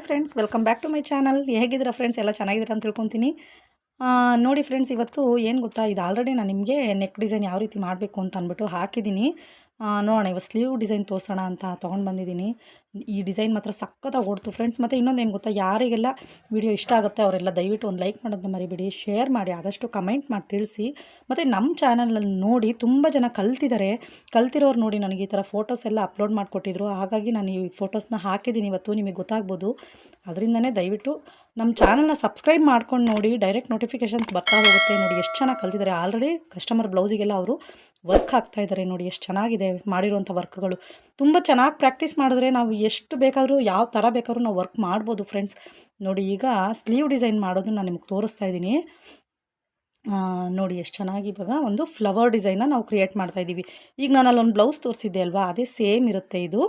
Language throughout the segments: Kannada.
Hi friends, welcome back to my channel. ಹೇಗಿದ್ದೀರಾ ಫ್ರೆಂಡ್ಸ್? ಎಲ್ಲ ಚೆನ್ನಾಗಿದ್ದೀರಾ ಅಂತ ತಿಳ್ಕೊತೀನಿ. ನೋಡಿ ಫ್ರೆಂಡ್ಸ್, ಇವತ್ತು ಏನು ಗೊತ್ತಾ, ಇದು ಆಲ್ರೆಡಿ ನಾನು ನಿಮಗೆ ನೆಕ್ ಡಿಸೈನ್ ಯಾವ ರೀತಿ ಮಾಡಬೇಕು ಅಂತ ಅಂದ್ಬಿಟ್ಟು ಹಾಕಿದ್ದೀನಿ. ನೋಡೋಣ, ಇವಾಗ ಸ್ಲೀವ್ ಡಿಸೈನ್ ತೋರಿಸೋಣ ಅಂತ ತೊಗೊಂಡು ಬಂದಿದ್ದೀನಿ. ಈ ಡಿಸೈನ್ ಮಾತ್ರ ಸಕ್ಕತ್ತಾಗಿ ಓಡ್ತು ಫ್ರೆಂಡ್ಸ್. ಮತ್ತು ಇನ್ನೊಂದು ಏನು ಗೊತ್ತಾ, ಯಾರಿಗೆಲ್ಲ ವಿಡಿಯೋ ಇಷ್ಟ ಆಗುತ್ತೆ, ಅವರೆಲ್ಲ ದಯವಿಟ್ಟು ಒಂದು ಲೈಕ್ ಮಾಡೋದನ್ನ ಮರಿಬೇಡಿ, ಶೇರ್ ಮಾಡಿ, ಆದಷ್ಟು ಕಮೆಂಟ್ ಮಾಡಿ ತಿಳಿಸಿ. ಮತ್ತು ನಮ್ಮ ಚಾನಲಲ್ಲಿ ನೋಡಿ ತುಂಬ ಜನ ಕಲ್ತಿದ್ದಾರೆ ಕಲ್ತಿರೋರು ನೋಡಿ ನನಗೆ ಈ ಥರ ಫೋಟೋಸ್ ಎಲ್ಲ ಅಪ್ಲೋಡ್ ಮಾಡಿಕೊಟ್ಟಿದ್ರು. ಹಾಗಾಗಿ ನಾನು ಈ ಫೋಟೋಸ್ನ ಹಾಕಿದ್ದೀನಿ ಇವತ್ತು, ನಿಮಗೆ ಗೊತ್ತಾಗ್ಬೋದು. ಅದರಿಂದನೇ ದಯವಿಟ್ಟು ನಮ್ಮ ಚಾನಲ್ನ ಸಬ್ಸ್ಕ್ರೈಬ್ ಮಾಡ್ಕೊಂಡು ನೋಡಿ, ಡೈರೆಕ್ಟ್ ನೋಟಿಫಿಕೇಷನ್ಸ್ ಬರ್ತಾ ಹೋಗುತ್ತೆ. ನೋಡಿ, ಎಷ್ಟು ಚೆನ್ನಾಗಿ ಕಲ್ತಿದ್ದಾರೆ ಆಲ್ರೆಡಿ ಕಸ್ಟಮರ್ ಬ್ಲೌಸಿಗೆಲ್ಲ ಅವರು ವರ್ಕ್ ಹಾಕ್ತಾ ನೋಡಿ, ಎಷ್ಟು ಚೆನ್ನಾಗಿದೆ. ಮಾಡಿರುವಂಥ ವರ್ಕ್ಗಳು. ತುಂಬ ಚೆನ್ನಾಗಿ ಪ್ರಾಕ್ಟೀಸ್ ಮಾಡಿದ್ರೆ ನಾವು ಎಷ್ಟು ಬೇಕಾದರೂ ಯಾವ ಥರ ಬೇಕಾದ್ರೂ ನಾವು ವರ್ಕ್ ಮಾಡ್ಬೋದು ಫ್ರೆಂಡ್ಸ್. ನೋಡಿ ಈಗ ಸ್ಲೀವ್ ಡಿಸೈನ್ ಮಾಡೋದು ನಾನು ನಿಮಗೆ ತೋರಿಸ್ತಾ ಇದ್ದೀನಿ. ನೋಡಿ ಎಷ್ಟು ಚೆನ್ನಾಗಿ ಇವಾಗ ಒಂದು ಫ್ಲವರ್ ಡಿಸೈನ್ನ ನಾವು ಕ್ರಿಯೇಟ್ ಮಾಡ್ತಾ ಇದ್ದೀವಿ. ಈಗ ನಾನು ಅಲ್ಲೊಂದು ಬ್ಲೌಸ್ ತೋರಿಸಿದ್ದೆ ಅಲ್ವಾ? ಅದೇ ಸೇಮ್ ಇರುತ್ತೆ ಇದು.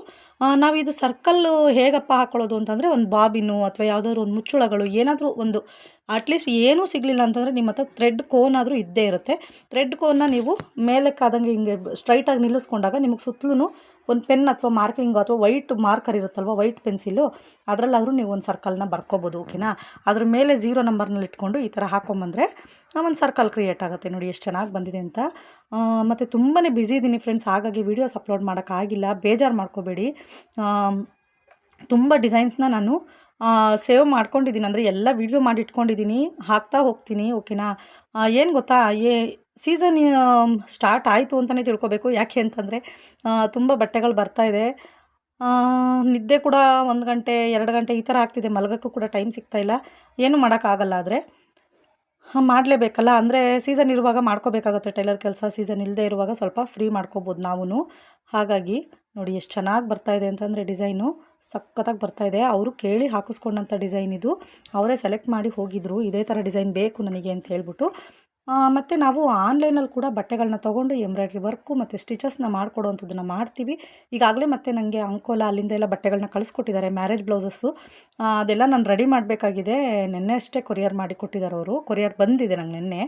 ನಾವು ಇದು ಸರ್ಕಲ್ಲು ಹೇಗಪ್ಪ ಹಾಕ್ಕೊಳ್ಳೋದು ಅಂತಂದರೆ ಒಂದು ಬಾಬಿನು ಅಥವಾ ಯಾವುದಾದ್ರು ಒಂದು ಮುಚ್ಚುಳಗಳು, ಏನಾದರೂ ಒಂದು ಅಟ್ಲೀಸ್ಟ್ ಏನೂ ಸಿಗಲಿಲ್ಲ ಅಂತಂದರೆ ನಿಮ್ಮ ಹತ್ರ ಥ್ರೆಡ್ ಕೋನ್ ಆದರೂ ಇದ್ದೇ ಇರುತ್ತೆ. ಥ್ರೆಡ್ ಕೋನ್ನ ನೀವು ಮೇಲಕ್ಕಾದಂಗೆ ಹಿಂಗೆ ಸ್ಟ್ರೈಟಾಗಿ ನಿಲ್ಲಿಸ್ಕೊಂಡಾಗ ನಿಮಗೆ ಸುತ್ತಲೂ ಒಂದು ಪೆನ್ ಅಥವಾ ಮಾರ್ಕಿಂಗ್ ಅಥವಾ ವೈಟ್ ಮಾರ್ಕರ್ ಇರುತ್ತಲ್ವ, ವೈಟ್ ಪೆನ್ಸಿಲು, ಅದರಲ್ಲಾದರೂ ನೀವು ಒಂದು ಸರ್ಕಲ್ನ ಬರ್ಕೋಬೋದು, ಓಕೆನಾ? ಅದ್ರ ಮೇಲೆ ಝೀರೋ ನಂಬರ್ನಲ್ಲಿ ಇಟ್ಕೊಂಡು ಈ ಥರ ಹಾಕೊಂಬಂದರೆ ಒಂದು ಸರ್ಕಲ್ ಕ್ರಿಯೇಟ್ ಆಗುತ್ತೆ. ನೋಡಿ ಎಷ್ಟು ಚೆನ್ನಾಗಿ ಬಂದಿದೆ ಅಂತ. ಮತ್ತು ತುಂಬಾ ಬ್ಯುಸಿ ಇದ್ದೀನಿ ಫ್ರೆಂಡ್ಸ್, ಹಾಗಾಗಿ ವೀಡಿಯೋಸ್ ಅಪ್ಲೋಡ್ ಮಾಡೋಕ್ಕಾಗಿಲ್ಲ, ಬೇಜಾರು ಮಾಡ್ಕೋಬೇಡಿ. ತುಂಬ ಡಿಸೈನ್ಸ್ನ ನಾನು ಸೇವ್ ಮಾಡ್ಕೊಂಡಿದ್ದೀನಿ. ಅಂದರೆ ಎಲ್ಲ ವೀಡಿಯೋ ಮಾಡಿ ಇಟ್ಕೊಂಡಿದ್ದೀನಿ ಹಾಕ್ತಾ ಹೋಗ್ತೀನಿ ಓಕೆನಾ ಏನು ಗೊತ್ತಾ? ಏ ಸೀಸನ್ ಸ್ಟಾರ್ಟ್ ಆಯಿತು ಅಂತಲೇ ತಿಳ್ಕೊಬೇಕು. ಯಾಕೆ ಅಂತಂದರೆ ತುಂಬ ಬಟ್ಟೆಗಳು ಬರ್ತಾ ಇದೆ. ನಿದ್ದೆ ಕೂಡ ಒಂದು ಗಂಟೆ, ಎರಡು ಗಂಟೆ ಈ ಥರ ಆಗ್ತಿದೆ. ಮಲಗೋಕ್ಕೂ ಕೂಡ ಟೈಮ್ ಸಿಗ್ತಾಯಿಲ್ಲ ಏನು ಮಾಡೋಕ್ಕಾಗಲ್ಲ ಆದರೆ. ಮಾಡಲೇಬೇಕಲ್ಲ. ಅಂದರೆ ಸೀಸನ್ ಇರುವಾಗ ಮಾಡ್ಕೋಬೇಕಾಗುತ್ತೆ. ಟೈಲರ್ ಕೆಲಸ ಸೀಸನ್ ಇಲ್ಲದೆ ಇರುವಾಗ ಸ್ವಲ್ಪ ಫ್ರೀ ಮಾಡ್ಕೋಬೋದು ನಾವು ಹಾಗಾಗಿ ನೋಡಿ ಎಷ್ಟು ಚೆನ್ನಾಗಿ ಬರ್ತಾ ಇದೆ ಅಂತಂದರೆ ಡಿಸೈನು ಸಖತ್ತಾಗಿ ಬರ್ತಾ ಇದೆ. ಅವರು ಕೇಳಿ ಹಾಕಿಸ್ಕೊಂಡಂಥ ಡಿಸೈನ್ ಇದು. ಅವರೇ ಸೆಲೆಕ್ಟ್ ಮಾಡಿ ಹೋಗಿದ್ರು. ಇದೇ ಥರ ಡಿಸೈನ್ ಬೇಕು ನನಗೆ ಅಂತ ಹೇಳ್ಬಿಟ್ಟು. ಮತ್ತು ನಾವು ಆನ್ಲೈನಲ್ಲಿ ಕೂಡ ಬಟ್ಟೆಗಳನ್ನ ತೊಗೊಂಡು ಎಂಬ್ರಾಯ್ಡ್ರಿ ವರ್ಕು ಮತ್ತು ಸ್ಟಿಚಸ್ನ ಮಾಡಿಕೊಡೋವಂಥದ್ದನ್ನ ಮಾಡ್ತೀವಿ. ಈಗಾಗಲೇ ಮತ್ತೆ ನನಗೆ ಅಂಕೋಲ ಅಲ್ಲಿಂದ ಎಲ್ಲ ಬಟ್ಟೆಗಳನ್ನ ಕಳಿಸ್ಕೊಟ್ಟಿದ್ದಾರೆ. Marriage blouses. ಅದೆಲ್ಲ ನಾನು ರೆಡಿ ಮಾಡಬೇಕಾಗಿದೆ. ನಿನ್ನೆ ಅಷ್ಟೇ ಕೊರಿಯರ್ ಮಾಡಿ ಕೊಟ್ಟಿದ್ದಾರೆ ಅವರು. ಕೊರಿಯರ್ ಬಂದಿದೆ ನಂಗೆ ನಿನ್ನೆ.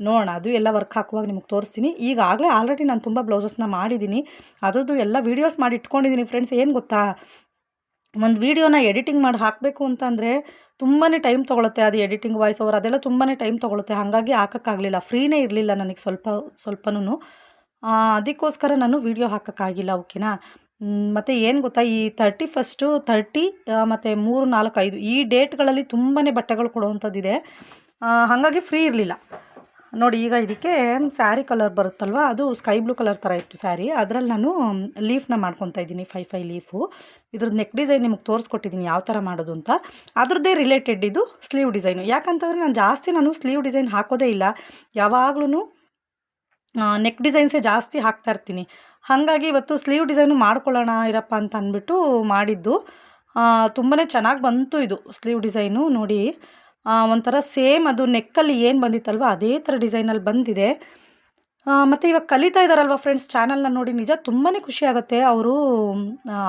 ನೋಡೋಣ, ಅದು ಎಲ್ಲ ವರ್ಕ್ ಹಾಕುವಾಗ ನಿಮಗೆ ತೋರಿಸ್ತೀನಿ. ಈಗಾಗಲೇ ಆಲ್ರೆಡಿ ನಾನು ತುಂಬ ಬ್ಲೌಸಸ್ನ ಮಾಡಿದ್ದೀನಿ ಅದರದ್ದು ಎಲ್ಲ ವೀಡಿಯೋಸ್ ಮಾಡಿ ಇಟ್ಕೊಂಡಿದ್ದೀನಿ ಫ್ರೆಂಡ್ಸ್ ಏನು ಗೊತ್ತಾ? ಒಂದು ವೀಡಿಯೋನ ಎಡಿಟಿಂಗ್ ಮಾಡಿ ಹಾಕಬೇಕು ಅಂತಂದರೆ ತುಂಬಾ ಟೈಮ್ ತೊಗೊಳುತ್ತೆ ಅದು ಎಡಿಟಿಂಗ್ ವಾಯ್ಸ್ ಓವರ್ ಅದೆಲ್ಲ ತುಂಬಾ ಟೈಮ್ ತೊಗೊಳುತ್ತೆ. ಹಾಗಾಗಿ ಹಾಕೋಕ್ಕಾಗಲಿಲ್ಲ. ಫ್ರೀನೇ ಇರಲಿಲ್ಲ ನನಗೆ ಸ್ವಲ್ಪ ಸ್ವಲ್ಪನೂ ಅದಕ್ಕೋಸ್ಕರ ನಾನು ವೀಡಿಯೋ ಹಾಕೋಕ್ಕಾಗಿಲ್ಲ ಓಕೆನಾ ಮತ್ತು ಏನು ಗೊತ್ತಾ? ಈ ತರ್ಟಿ ಫಸ್ಟು ತರ್ಟಿ ಮತ್ತು ಮೂರು, ನಾಲ್ಕು, ಐದು ಈ ಡೇಟ್ಗಳಲ್ಲಿ ತುಂಬಾ ಬಟ್ಟೆಗಳು ಕೊಡುವಂಥದ್ದಿದೆ. ಹಾಗಾಗಿ ಫ್ರೀ ಇರಲಿಲ್ಲ. ನೋಡಿ, ಈಗ ಇದಕ್ಕೆ ಸ್ಯಾರಿ ಕಲರ್ ಬರುತ್ತಲ್ವ? ಅದು ಸ್ಕೈ ಬ್ಲೂ ಕಲರ್ ಥರ ಇತ್ತು ಸ್ಯಾರಿ. ಅದರಲ್ಲಿ ನಾನು ಲೀಫ್ನ ಮಾಡ್ಕೊತಾ ಇದ್ದೀನಿ, ಫೈ ಫೈ ಲೀಫು. ಇದ್ರದ್ದು ನೆಕ್ ಡಿಸೈನ್ ನಿಮಗೆ ತೋರಿಸ್ಕೊಟ್ಟಿದ್ದೀನಿ ಯಾವ ಥರ ಮಾಡೋದು ಅಂತ. ಅದರದ್ದೇ ರಿಲೇಟೆಡ್ ಇದು ಸ್ಲೀವ್ ಡಿಸೈನು. ಯಾಕಂತಂದರೆ ನಾನು ಜಾಸ್ತಿ ನಾನು ಸ್ಲೀವ್ ಡಿಸೈನ್ ಹಾಕೋದೇ ಇಲ್ಲ. ಯಾವಾಗ್ಲೂ ನೆಕ್ ಡಿಸೈನ್ಸೇ ಜಾಸ್ತಿ ಹಾಕ್ತಾ ಇರ್ತೀನಿ. ಹಾಗಾಗಿ ಇವತ್ತು ಸ್ಲೀವ್ ಡಿಸೈನು ಮಾಡ್ಕೊಳ್ಳೋಣ ಇರಪ್ಪ ಅಂತ ಅಂದ್ಬಿಟ್ಟು ಮಾಡಿದ್ದು. ತುಂಬಾ ಚೆನ್ನಾಗಿ ಬಂತು ಇದು ಸ್ಲೀವ್ ಡಿಸೈನು. ನೋಡಿ ಒಂಥರ ಸೇಮ್ ಅದು ನೆಕ್ಕಲ್ಲಿ ಏನು ಬಂದಿತ್ತಲ್ವ? ಅದೇ ಥರ ಡಿಸೈನಲ್ಲಿ ಬಂದಿದೆ. ಮತ್ತು ಇವಾಗ ಕಲಿತಾ ಇದ್ದಾರಲ್ವ ಫ್ರೆಂಡ್ಸ್ ಚಾನಲ್ನ ನೋಡಿ ನಿಜ ತುಂಬಾ ಖುಷಿ ಆಗುತ್ತೆ. ಅವರು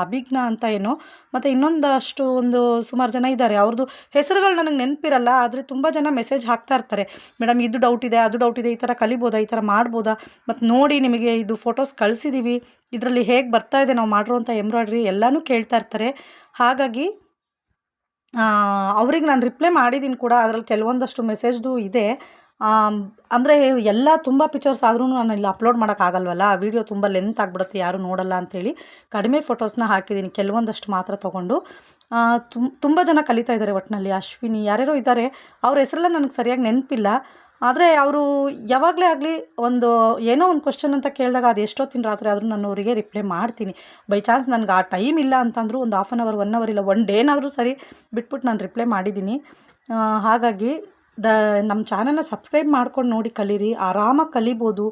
ಅಭಿಜ್ಞಾ ಅಂತ ಏನೋ. ಮತ್ತು ಇನ್ನೊಂದಷ್ಟು ಒಂದು ಸುಮಾರು ಜನ ಇದ್ದಾರೆ ಅವ್ರದ್ದು ಹೆಸರುಗಳು ನನಗೆ ನೆನಪಿರಲ್ಲ, ಆದರೆ ತುಂಬ ಜನ ಮೆಸೇಜ್ ಹಾಕ್ತಾ ಇರ್ತಾರೆ. ಮೇಡಮ್, ಇದು ಡೌಟ್ ಇದೆ, ಅದು ಡೌಟ್ ಇದೆ, ಈ ಥರ ಕಲಿಬೋದಾ, ಈ ಥರ ಮಾಡ್ಬೋದಾ? ಮತ್ತು ನೋಡಿ ನಿಮಗೆ ಇದು ಫೋಟೋಸ್ ಕಳಿಸಿದ್ದೀವಿ ಇದರಲ್ಲಿ ಹೇಗೆ ಬರ್ತಾ ಇದೆ, ನಾವು ಮಾಡಿರೋಂಥ ಎಂಬ್ರಾಯ್ಡ್ರಿ ಎಲ್ಲನೂ ಕೇಳ್ತಾ ಇರ್ತಾರೆ. ಹಾಗಾಗಿ ಅವ್ರಿಗೆ ನಾನು ರಿಪ್ಲೈ ಮಾಡಿದ್ದೀನಿ ಕೂಡ, ಅದರಲ್ಲಿ ಕೆಲವೊಂದಷ್ಟು ಮೆಸೇಜ್ದು ಇದೆ. ಅಂದರೆ ಎಲ್ಲ ತುಂಬ ಪಿಕ್ಚರ್ಸ್ ಆದ್ರೂ ನಾನು ಇಲ್ಲಿ ಅಪ್ಲೋಡ್ ಮಾಡೋಕ್ಕಾಗಲ್ವಲ್ಲ ಆ ವಿಡಿಯೋ ತುಂಬ ಲೆಂತ್ ಆಗಿಬಿಡುತ್ತೆ, ಯಾರೂ ನೋಡಲ್ಲ ಅಂಥೇಳಿ ಕಡಿಮೆ ಫೋಟೋಸ್ನ ಹಾಕಿದ್ದೀನಿ ಕೆಲವೊಂದಷ್ಟು ಮಾತ್ರ ತೊಗೊಂಡು. ತುಂಬ ತುಂಬ ಜನ ಕಲಿತಾ ಇದ್ದಾರೆ ಒಟ್ಟಿನಲ್ಲಿ ಅಶ್ವಿನಿ, ಯಾರ್ಯಾರೋ ಇದ್ದಾರೆ. ಅವ್ರ ಹೆಸರೆಲ್ಲ ನನಗೆ ಸರಿಯಾಗಿ ನೆನಪಿಲ್ಲ. ಆದರೆ ಅವರು ಯಾವಾಗಲೇ ಆಗಲಿ ಒಂದು ಏನೋ ಒಂದು ಕ್ವಶನ್ ಅಂತ ಕೇಳಿದಾಗ ಅದು ಎಷ್ಟೊತ್ತಿನ ರಾತ್ರಿ ಆದರೂ ನಾನು ಅವರಿಗೆ ರಿಪ್ಲೈ ಮಾಡ್ತೀನಿ. ಬೈ ಚಾನ್ಸ್ ನನಗೆ ಆ ಟೈಮ್ ಇಲ್ಲ ಅಂತಂದರೂ ಒಂದು half an hour one hour ಇಲ್ಲ ಒನ್ ಡೇನಾದರೂ ಸರಿ ಬಿಟ್ಬಿಟ್ಟು ನಾನು ರಿಪ್ಲೈ ಮಾಡಿದ್ದೀನಿ. ಹಾಗಾಗಿ ದ ನಮ್ಮ ಚಾನಲ್ನ ಸಬ್ಸ್ಕ್ರೈಬ್ ಮಾಡ್ಕೊಂಡು ನೋಡಿ ಕಲೀರಿ, ಆರಾಮಾಗಿ ಕಲಿಬೋದು.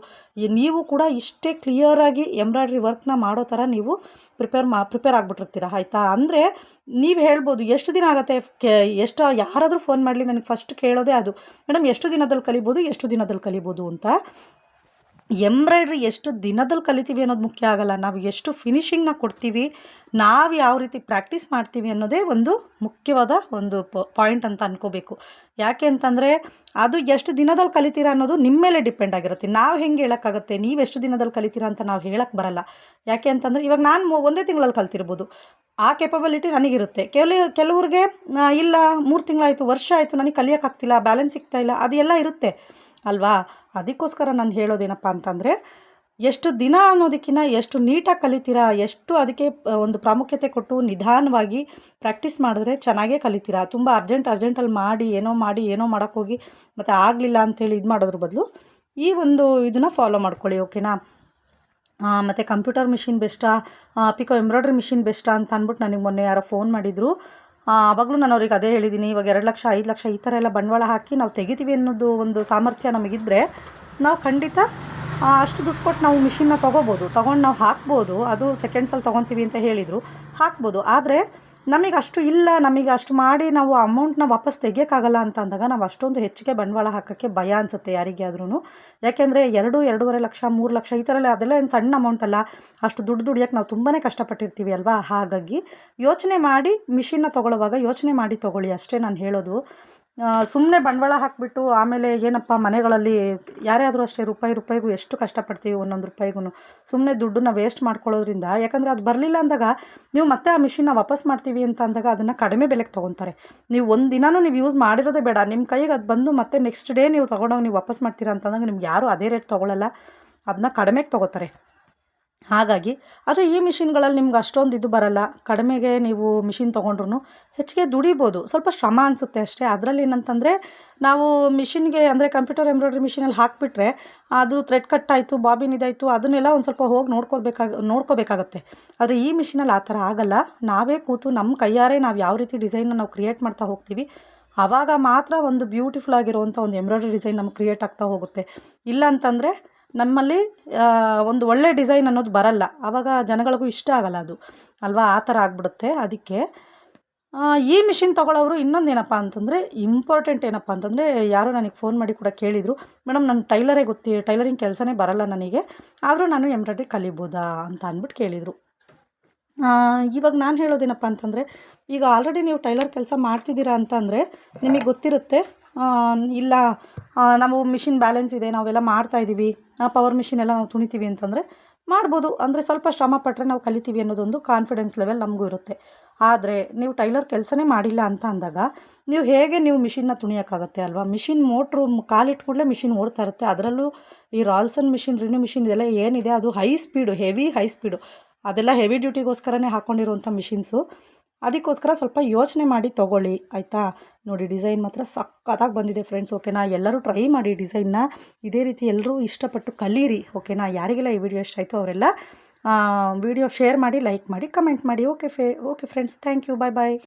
ನೀವು ಕೂಡ ಇಷ್ಟೇ ಕ್ಲಿಯರಾಗಿ ಎಂಬ್ರಾಯ್ಡ್ರಿ ವರ್ಕ್ನ ಮಾಡೋ ಥರ ನೀವು ಪ್ರಿಪೇರ್ ಮಾ, ಪ್ರಿಪೇರ್ ಆಗಿಬಿಟ್ಟಿರ್ತೀರ, ಆಯಿತಾ? ಅಂದರೆ ನೀವು ಹೇಳ್ಬೋದು, ಎಷ್ಟು ದಿನ ಆಗುತ್ತೆ ಕೆ, ಎಷ್ಟು, ಯಾರಾದರೂ ಫೋನ್ ಮಾಡಲಿ, ನನಗೆ ಫಸ್ಟ್ ಕೇಳೋದೇ ಅದು. ಮೇಡಮ್, ಎಷ್ಟು ದಿನದಲ್ಲಿ ಕಲಿಬೋದು, ಎಷ್ಟು ದಿನದಲ್ಲಿ ಕಲಿಬೋದು ಅಂತ. ಎಂಬ್ರಾಯ್ಡ್ರಿ ಎಷ್ಟು ದಿನದಲ್ಲಿ ಕಲಿತೀವಿ ಅನ್ನೋದು ಮುಖ್ಯ ಆಗಲ್ಲ. ನಾವು ಎಷ್ಟು ಫಿನಿಶಿಂಗ್ನ ಕೊಡ್ತೀವಿ, ನಾವು ಯಾವ ರೀತಿ ಪ್ರಾಕ್ಟೀಸ್ ಮಾಡ್ತೀವಿ ಅನ್ನೋದೇ ಒಂದು ಮುಖ್ಯವಾದ ಒಂದು ಪಾಯಿಂಟ್ ಅಂತ ಅನ್ಕೋಬೇಕು. ಯಾಕೆ ಅಂತಂದರೆ, ಅದು ಎಷ್ಟು ದಿನದಲ್ಲಿ ಕಲಿತೀರಾ ಅನ್ನೋದು ನಿಮ್ಮ ಮೇಲೆ ಡಿಪೆಂಡ್ ಆಗಿರುತ್ತೆ. ನಾವು ಹೆಂಗೆ ಹೇಳೋಕ್ಕಾಗುತ್ತೆ? ನೀವು ಎಷ್ಟು ದಿನದಲ್ಲಿ ಕಲಿತೀರಾ ಅಂತ ನಾವು ಹೇಳಕ್ಕೆ ಬರಲ್ಲ. ಯಾಕೆ ಅಂತಂದರೆ, ಇವಾಗ ನಾನು ಒಂದೇ ತಿಂಗಳಲ್ಲಿ ಕಲ್ತಿರ್ಬೋದು. ಆ ಕೆಪಬಿಲಿಟಿ ನನಗಿರುತ್ತೆ. ಕೆಲ, ಕೆಲವ್ರಿಗೆ ಇಲ್ಲ, ಮೂರು ತಿಂಗಳಾಯಿತು, ವರ್ಷ ಆಯಿತು, ನನಗೆ ಕಲಿಯೋಕ್ಕಾಗ್ತಿಲ್ಲ ಬ್ಯಾಲೆನ್ಸ್ ಸಿಗ್ತಾಯಿಲ್ಲ ಅದೆಲ್ಲ ಇರುತ್ತೆ. ಅಲ್ವಾ? ಅದಕ್ಕೋಸ್ಕರ ನಾನು ಹೇಳೋದೇನಪ್ಪ ಅಂತಂದರೆ, ಎಷ್ಟು ದಿನ ಅನ್ನೋದಕ್ಕಿಂತ ಎಷ್ಟು ನೀಟಾಗಿ ಕಲಿತೀರಾ, ಎಷ್ಟು ಅದಕ್ಕೆ ಒಂದು ಪ್ರಾಮುಖ್ಯತೆ ಕೊಟ್ಟು ನಿಧಾನವಾಗಿ ಪ್ರಾಕ್ಟೀಸ್ ಮಾಡಿದ್ರೆ ಚೆನ್ನಾಗೇ ಕಲಿತೀರಾ? ತುಂಬ ಅರ್ಜೆಂಟ್ ಅರ್ಜೆಂಟಲ್ಲಿ ಮಾಡಿ, ಏನೋ ಮಾಡಿ, ಏನೋ ಮಾಡೋಕ್ಕೋಗಿ ಮತ್ತು ಆಗಲಿಲ್ಲ ಅಂಥೇಳಿ ಇದು ಮಾಡೋದ್ರ ಬದಲು ಈ ಒಂದು ಇದನ್ನು ಫಾಲೋ ಮಾಡ್ಕೊಳ್ಳಿ, ಓಕೆನಾ? ಮತ್ತು ಕಂಪ್ಯೂಟರ್ ಮಿಷಿನ್ ಬೆಸ್ಟಾ? ಪಿಕೋ ಎಂಬ್ರಾಯ್ಡ್ರಿ ಮಿಷಿನ್ ಬೆಸ್ಟಾ ಅಂತ ಅಂದ್ಬಿಟ್ಟು ನನಗೆ ಮೊನ್ನೆ ಯಾರೋ ಫೋನ್ ಮಾಡಿದರು. ಆವಾಗಲೂ ನಾನು ಅವ್ರಿಗೆ ಅದೇ ಹೇಳಿದ್ದೀನಿ ಇವಾಗ ಎರಡು ಲಕ್ಷ, ಐದು ಲಕ್ಷ ಈ ಥರ ಎಲ್ಲ ಬಂಡವಾಳ ಹಾಕಿ ನಾವು ತೆಗಿತೀವಿ ಅನ್ನೋದು ಒಂದು ಸಾಮರ್ಥ್ಯ ನಮಗಿದ್ದರೆ ನಾವು ಖಂಡಿತ ಅಷ್ಟು ದುಡ್ಡು ಕೊಟ್ಟು ನಾವು ಮಿಷಿನ್ನ ತೊಗೋಬೋದು. ತೊಗೊಂಡು ನಾವು ಹಾಕ್ಬೋದು. ಅದು ಸೆಕೆಂಡ್ಸಲ್ಲಿ ತೊಗೊತೀವಿ ಅಂತ ಹೇಳಿದರು. ಹಾಕ್ಬೋದು. ಆದರೆ ನಮಗೆ ಅಷ್ಟು ಇಲ್ಲ, ನಮಗೆ ಅಷ್ಟು ಮಾಡಿ ನಾವು ಅಮೌಂಟ್ನ ವಾಪಸ್ ತೆಗಿಯೋಕ್ಕಾಗಲ್ಲ ಅಂತ ಅಂದಾಗ ನಾವು ಅಷ್ಟೊಂದು ಹೆಚ್ಚಿಗೆ ಬಂಡವಾಳ ಹಾಕೋಕ್ಕೆ ಭಯ ಅನಿಸುತ್ತೆ ಯಾರಿಗೆ ಆದ್ರೂ ಯಾಕೆಂದರೆ ಎರಡು, ಎರಡೂವರೆ ಲಕ್ಷ, ಮೂರು ಲಕ್ಷ ಈ ಥರ ಅದೆಲ್ಲ ಏನು ಸಣ್ಣ ಅಮೌಂಟ್ ಅಲ್ಲ. ಅಷ್ಟು ದುಡ್ಡು ದುಡಿಯೋಕ್ಕೆ ನಾವು ತುಂಬಾ ಕಷ್ಟಪಟ್ಟಿರ್ತೀವಿ ಅಲ್ವಾ? ಹಾಗಾಗಿ ಯೋಚನೆ ಮಾಡಿ ಮಿಷಿನ್ನ ತೊಗೊಳ್ಳುವಾಗ ಯೋಚನೆ ಮಾಡಿ ತೊಗೊಳ್ಳಿ ಅಷ್ಟೇ ನಾನು ಹೇಳೋದು. ಸುಮ್ಮನೆ ಬಂಡವಾಳ ಹಾಕಿಬಿಟ್ಟು ಆಮೇಲೆ ಏನಪ್ಪ ಮನೆಗಳಲ್ಲಿ ಯಾರ್ಯಾದರೂ ಅಷ್ಟೇ ರೂಪಾಯಿ ರೂಪಾಯಿಗೂ ಎಷ್ಟು ಕಷ್ಟಪಡ್ತೀವಿ ಒಂದೊಂದು ರೂಪಾಯಿಗೂ ಸುಮ್ಮನೆ ದುಡ್ಡನ್ನ ವೇಸ್ಟ್ ಮಾಡ್ಕೊಳ್ಳೋದ್ರಿಂದ, ಯಾಕಂದರೆ ಅದು ಬರಲಿಲ್ಲ ಅಂದಾಗ ನೀವು ಮತ್ತೆ ಆ ಮಿಷಿನ್ನ ವಾಪಸ್ ಮಾಡ್ತೀವಿ ಅಂತ ಅಂದಾಗ ಅದನ್ನು ಕಡಿಮೆ ಬೆಲೆಗೆ ತೊಗೊತಾರೆ. ನೀವು ಒಂದು ದಿನವೂ ನೀವು ಯೂಸ್ ಮಾಡಿರೋದೇ ಬೇಡ. ನಿಮ್ಮ ಕೈಗೆ ಅದು ಬಂದು ಮತ್ತೆ ನೆಕ್ಸ್ಟ್ ಡೇ ನೀವು ತೊಗೊಂಡೋಗಿ ನೀವು ವಾಪಸ್ ಮಾಡ್ತೀರಾ ಅಂತಂದಾಗ ನಿಮ್ಗೆ ಯಾರೂ ಅದೇ ರೇಟ್ ತೊಗೊಳ್ಳಲ್ಲ ಅದನ್ನ ಕಡಿಮೆಗೆ ತೊಗೋತಾರೆ. ಹಾಗಾಗಿ, ಆದರೆ ಈ ಮಿಷಿನ್ಗಳಲ್ಲಿ ನಿಮ್ಗೆ ಅಷ್ಟೊಂದು ಇದು ಬರಲ್ಲ. ಕಡಿಮೆಗೆ ನೀವು ಮಿಷಿನ್ ತೊಗೊಂಡ್ರು ಹೆಚ್ಚಿಗೆ ದುಡಿಬೋದು. ಸ್ವಲ್ಪ ಶ್ರಮ ಅನಿಸುತ್ತೆ ಅಷ್ಟೇ. ಅದರಲ್ಲಿ ಏನಂತಂದರೆ, ನಾವು ಮಿಷಿನ್ಗೆ ಅಂದರೆ ಕಂಪ್ಯೂಟರ್ ಎಂಬ್ರಾಯ್ಡ್ರಿ ಮಿಷಿನಲ್ಲಿ ಹಾಕಿಬಿಟ್ರೆ, ಅದು ಥ್ರೆಡ್ ಕಟ್ ಆಯಿತು ಬಾಬಿನ್ ಇದಾಯಿತು, ಅದನ್ನೆಲ್ಲ ಒಂದು ಸ್ವಲ್ಪ ಹೋಗಿ ನೋಡ್ಕೊಳ್ಬೇಕಾಗ, ನೋಡ್ಕೋಬೇಕಾಗತ್ತೆ. ಆದರೆ ಈ ಮಿಷಿನಲ್ಲಿ ಆ ಥರ ಆಗಲ್ಲ. ನಾವೇ ಕೂತು ನಮ್ಮ ಕೈಯಾರೆ ನಾವು ಯಾವ ರೀತಿ ಡಿಸೈನ್ನ ನಾವು ಕ್ರಿಯೇಟ್ ಮಾಡ್ತಾ ಹೋಗ್ತೀವಿ, ಆವಾಗ ಮಾತ್ರ ಒಂದು ಬ್ಯೂಟಿಫುಲ್ ಆಗಿರುವಂಥ ಒಂದು ಎಂಬ್ರಾಯ್ಡ್ರಿ ಡಿಸೈನ್ ನಮ್ಗೆ ಕ್ರಿಯೇಟ್ ಆಗ್ತಾ ಹೋಗುತ್ತೆ. ಇಲ್ಲ ಅಂತಂದರೆ ನಮ್ಮಲ್ಲಿ ಒಂದು ಒಳ್ಳೆ ಡಿಸೈನ್ ಅನ್ನೋದು ಬರಲ್ಲ. ಆವಾಗ ಜನಗಳಿಗೂ ಇಷ್ಟ ಆಗಲ್ಲ ಅದು. ಅಲ್ವಾ? ಆ ಥರ ಆಗಿಬಿಡುತ್ತೆ ಅದಕ್ಕೆ. ಈ ಮಿಷಿನ್ ತೊಗೊಳ್ಳೋರು ಇನ್ನೊಂದು ಏನಪ್ಪ ಅಂತಂದರೆ ಇಂಪಾರ್ಟೆಂಟ್ ಏನಪ್ಪ ಅಂತಂದರೆ, ಯಾರೋ ನನಗೆ ಫೋನ್ ಮಾಡಿ ಕೂಡ ಕೇಳಿದರು. ಮೇಡಮ್ ನನ್ನ ಟೈಲರೇ ಗೊತ್ತಿ, ಟೈಲರಿಂಗ್ ಕೆಲಸನೇ ಬರಲ್ಲ ನನಗೆ. ಆದರೂ ನಾನು ಎಂಬ್ರಾಯ್ಡ್ರಿ ಕಲಿಬೋದಾ? ಅಂತ ಅಂದ್ಬಿಟ್ಟು ಕೇಳಿದರು. ಇವಾಗ ನಾನು ಹೇಳೋದೇನಪ್ಪ ಅಂತಂದರೆ, ಈಗ ಆಲ್ರೆಡಿ ನೀವು ಟೈಲರ್ ಕೆಲಸ ಮಾಡ್ತಿದ್ದೀರಾ ಅಂತಂದರೆ ನಿಮಗೆ ಗೊತ್ತಿರುತ್ತೆ. ಇಲ್ಲ ನಾವು ಮಿಷಿನ್ ಬ್ಯಾಲೆನ್ಸ್ ಇದೆ, ನಾವೆಲ್ಲ ಮಾಡ್ತಾಯಿದ್ದೀವಿ ಪವರ್ ಮಿಷಿನ್ ಎಲ್ಲ ನಾವು ತುಣಿತೀವಿ ಅಂತಂದರೆ ಮಾಡ್ಬೋದು. ಅಂದರೆ ಸ್ವಲ್ಪ ಶ್ರಮ ಪಟ್ಟರೆ ನಾವು ಕಲಿತೀವಿ ಅನ್ನೋದೊಂದು ಕಾನ್ಫಿಡೆನ್ಸ್ ಲೆವೆಲ್ ನಮಗೂ ಇರುತ್ತೆ. ಆದರೆ ನೀವು ಟೈಲರ್ ಕೆಲಸನೇ ಮಾಡಿಲ್ಲ ಅಂತ ಅಂದಾಗ ನೀವು ಹೇಗೆ ನೀವು ಮಿಷಿನ್ನ ತುಣಿಯೋಕ್ಕಾಗತ್ತೆ ಅಲ್ವಾ? ಮಿಷಿನ್ ಮೋಟ್ರು ಕಾಲಿಟ್ಟು ಕೂಡಲೇ ಮಿಷಿನ್ ಓಡ್ತಾ ಇರುತ್ತೆ. ಅದರಲ್ಲೂ ಈ ರಾಲ್ಸನ್ ಮಿಷಿನ್ ರಿನ್ಯೂ ಮಿಷಿನ್ ಇದೆಲ್ಲ ಏನಿದೆ? ಅದು high speed heavy high speed ಅದೆಲ್ಲ ಹೆವಿ ಡ್ಯೂಟಿಗೋಸ್ಕರನೇ ಹಾಕ್ಕೊಂಡಿರುವಂಥ ಮಿಷಿನ್ಸು ಅದಕ್ಕೋಸ್ಕರ ಸ್ವಲ್ಪ ಯೋಚನೆ ಮಾಡಿ ತೊಗೊಳ್ಳಿ, ಆಯಿತಾ? ನೋಡಿ, ಡಿಸೈನ್ ಮಾತ್ರ ಸಕ್ಕತ್ತಾಗಿ ಬಂದಿದೆ ಫ್ರೆಂಡ್ಸ್ ಓಕೆನಾ? ಎಲ್ಲರೂ ಟ್ರೈ ಮಾಡಿ ಡಿಸೈನ್ನ ಇದೇ ರೀತಿ ಎಲ್ಲರೂ ಇಷ್ಟಪಟ್ಟು ಕಲೀರಿ, ಓಕೆನಾ? ಯಾರಿಗೆಲ್ಲ ಈ ವಿಡಿಯೋ ಇಷ್ಟ ಆಯಿತು ಅವರೆಲ್ಲ ವಿಡಿಯೋ ಶೇರ್ ಮಾಡಿ ಲೈಕ್ ಮಾಡಿ ಕಮೆಂಟ್ ಮಾಡಿ. Okay fee okay friends thank you bye bye